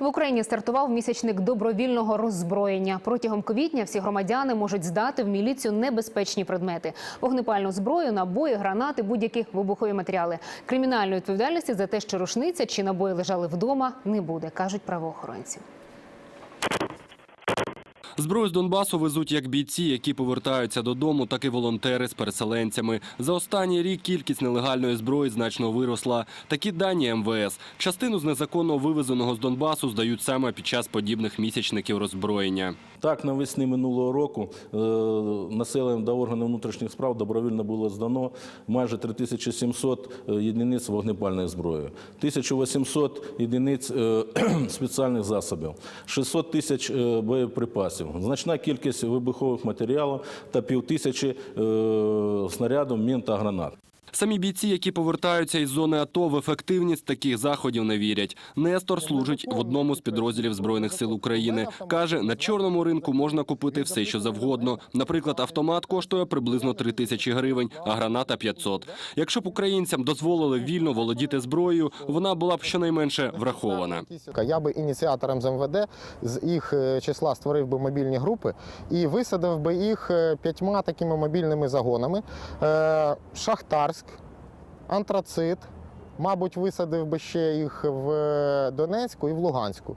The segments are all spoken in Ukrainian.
В Україні стартував місячник добровільного роззброєння. Протягом квітня всі громадяни можуть здати в міліцію небезпечні предмети: вогнепальну зброю, набої, гранати, будь-які вибухові матеріали. Кримінальної відповідальності за те, що рушниця чи набої лежали вдома, не буде, кажуть правоохоронці. Зброю з Донбасу везуть як бійці, які повертаються додому, так і волонтери з переселенцями. За останній рік кількість нелегальної зброї значно виросла. Такі дані МВС. Частину з незаконно вивезеного з Донбасу здають саме під час подібних місячників роззброєння. Так, навесні минулого року е, населенням до органів внутрішніх справ добровільно було здано майже 3700 єдиниць вогнепальної зброї, 1800 єдиниць е, спеціальних засобів, 600 тисяч е, боєприпасів, значна кількість вибухових матеріалів та півтисячі е, снарядів, мін та гранат. Самі бійці, які повертаються із зони АТО, в ефективність таких заходів не вірять. Нестор служить в одному з підрозділів збройних сил України. каже, на чорному ринку можна купити все, що завгодно. Наприклад, автомат коштує приблизно 3 тисячі гривень, а граната 500. Якщо б українцям дозволили вільно володіти зброєю, вона була б щонайменше врахована. Я би ініціатором з МВД з їх е, числа створив би мобільні групи і висадив би їх е, п'ятьма такими мобільними загонами. Е, Шахтарськ, Антрацит, мабуть, висадив би ще їх в е, Донецьку і в Луганську.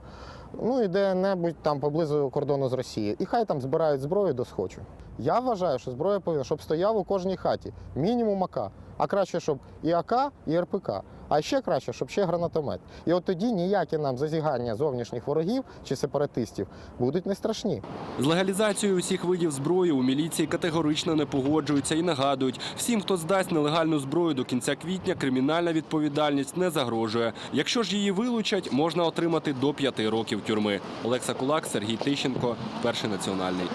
Ну і де-небудь там поблизу кордону з Росією. І хай там збирають зброю до схочу. Я вважаю, що зброя повинна, щоб стояв у кожній хаті. Мінімум АК. А краще, щоб і АК, і РПК. А ще краще, щоб ще гранатомет. І от тоді ніякі нам зазігання зовнішніх ворогів чи сепаратистів будуть не страшні. З легалізацією усіх видів зброї у міліції категорично не погоджуються і нагадують, всім, хто здасть нелегальну зброю до кінця квітня, кримінальна відповідальність не загрожує. Якщо ж її вилучать, можна отримати до п'яти років тюрми. Олекса Кулак, Сергій Тищенко, перший національний.